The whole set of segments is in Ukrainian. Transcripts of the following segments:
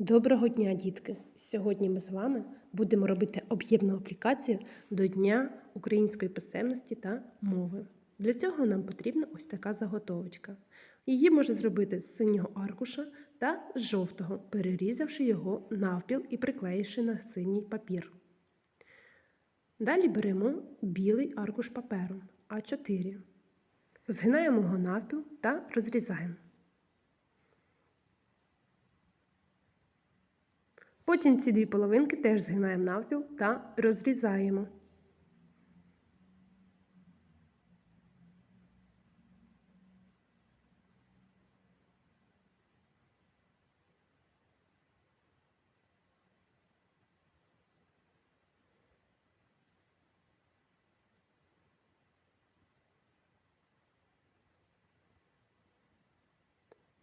Доброго дня, дітки! Сьогодні ми з вами будемо робити об'ємну аплікацію до Дня української писемності та мови. Для цього нам потрібна ось така заготовочка. Її можна зробити з синього аркуша та з жовтого, перерізавши його навпіл і приклеївши на синій папір. Далі беремо білий аркуш паперу А4. Згинаємо його навпіл та розрізаємо. Потім ці дві половинки теж згинаємо навпіл та розрізаємо.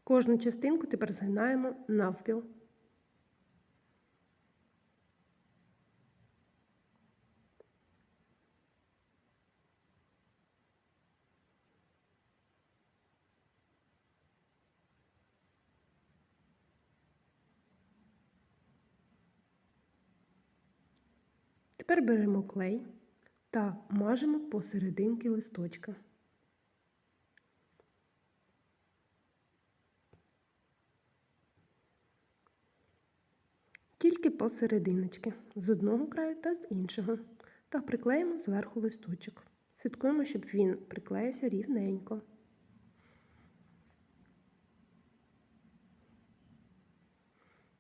Кожну частинку тепер згинаємо навпіл. Тепер беремо клей та мажемо посерединки листочка. Тільки посерединочки з одного краю та з іншого. Та приклеїмо зверху листочок. Слідкуємо, щоб він приклеївся рівненько.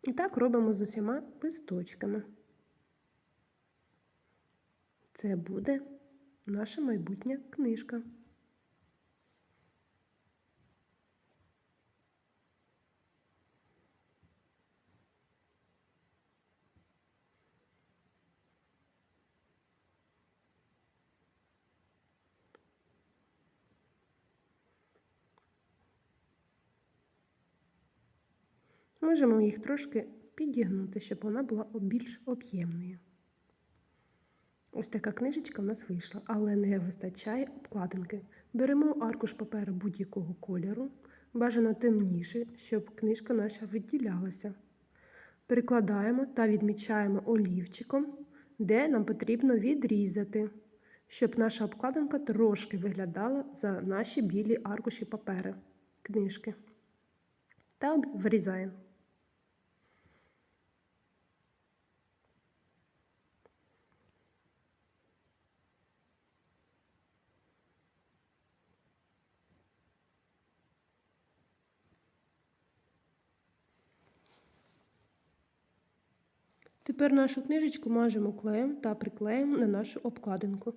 І так робимо з усіма листочками. Це буде наша майбутня книжка. Можемо їх трошки підігнути, щоб вона була більш об'ємною. Ось така книжечка в нас вийшла, але не вистачає обкладинки. Беремо аркуш паперу будь-якого кольору, бажано темніше, щоб книжка наша відділялася. Перекладаємо та відмічаємо олівчиком, де нам потрібно відрізати, щоб наша обкладинка трошки виглядала за наші білі аркуші папери книжки. Та вирізаємо. Тепер нашу книжечку мажемо клеєм та приклеїмо на нашу обкладинку.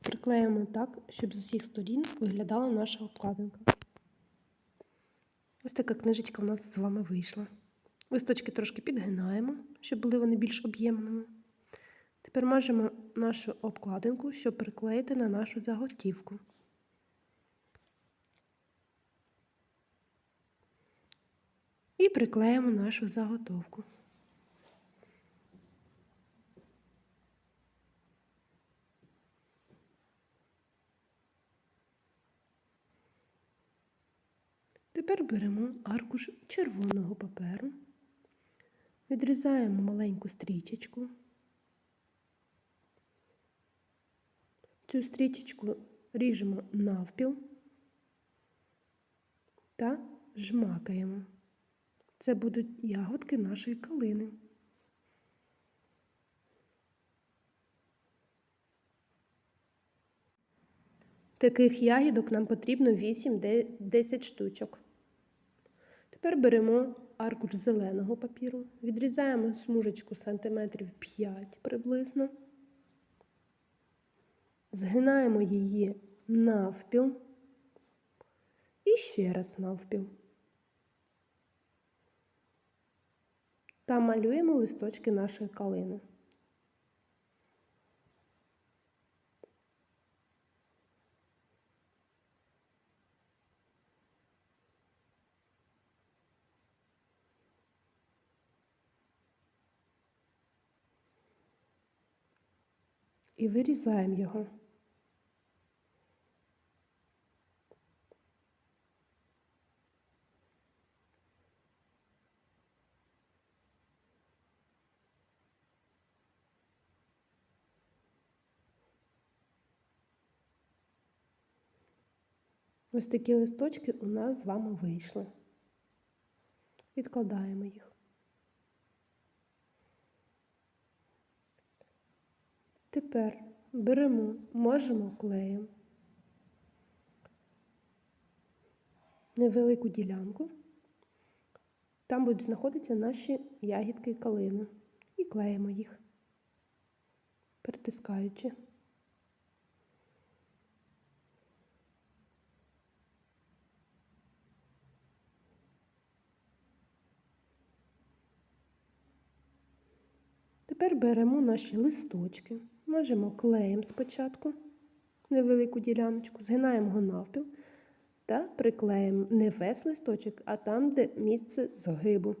Приклеїмо так, щоб з усіх сторін виглядала наша обкладинка. Ось така книжечка в нас з вами вийшла. Листочки трошки підгинаємо, щоб були вони більш об'ємними. Тепер мажемо нашу обкладинку, щоб приклеїти на нашу заготівку. І приклеїмо нашу заготовку. Тепер беремо аркуш червоного паперу, відрізаємо маленьку стрічечку. Цю стрічечку ріжемо навпіл та жмакаємо. Це будуть ягодки нашої калини. Таких ягідок нам потрібно 8-10 штучок. Тепер беремо аркуш зеленого папіру, відрізаємо смужечку сантиметрів 5 приблизно. Згинаємо її навпіл і ще раз навпіл. Та малюємо листочки нашої калини. І вирізаємо його. Ось такі листочки у нас з вами вийшли. Відкладаємо їх. Тепер беремо, можемо клеєм невелику ділянку. Там будуть знаходитися наші ягідки калини. І клеїмо їх, притискаючи. Тепер беремо наші листочки, мажемо клеєм спочатку невелику діляночку, згинаємо його навпіл та приклеїмо не весь листочок, а там, де місце згибу,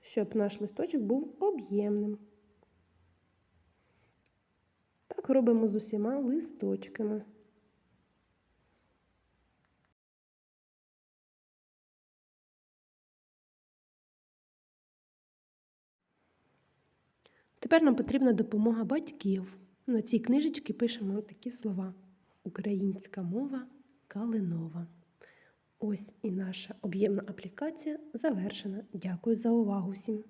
щоб наш листочок був об'ємним. Так робимо з усіма листочками. Тепер нам потрібна допомога батьків. На цій книжечці пишемо такі слова: Українська мова калинова. Ось і наша об'ємна аплікація завершена. Дякую за увагу всім!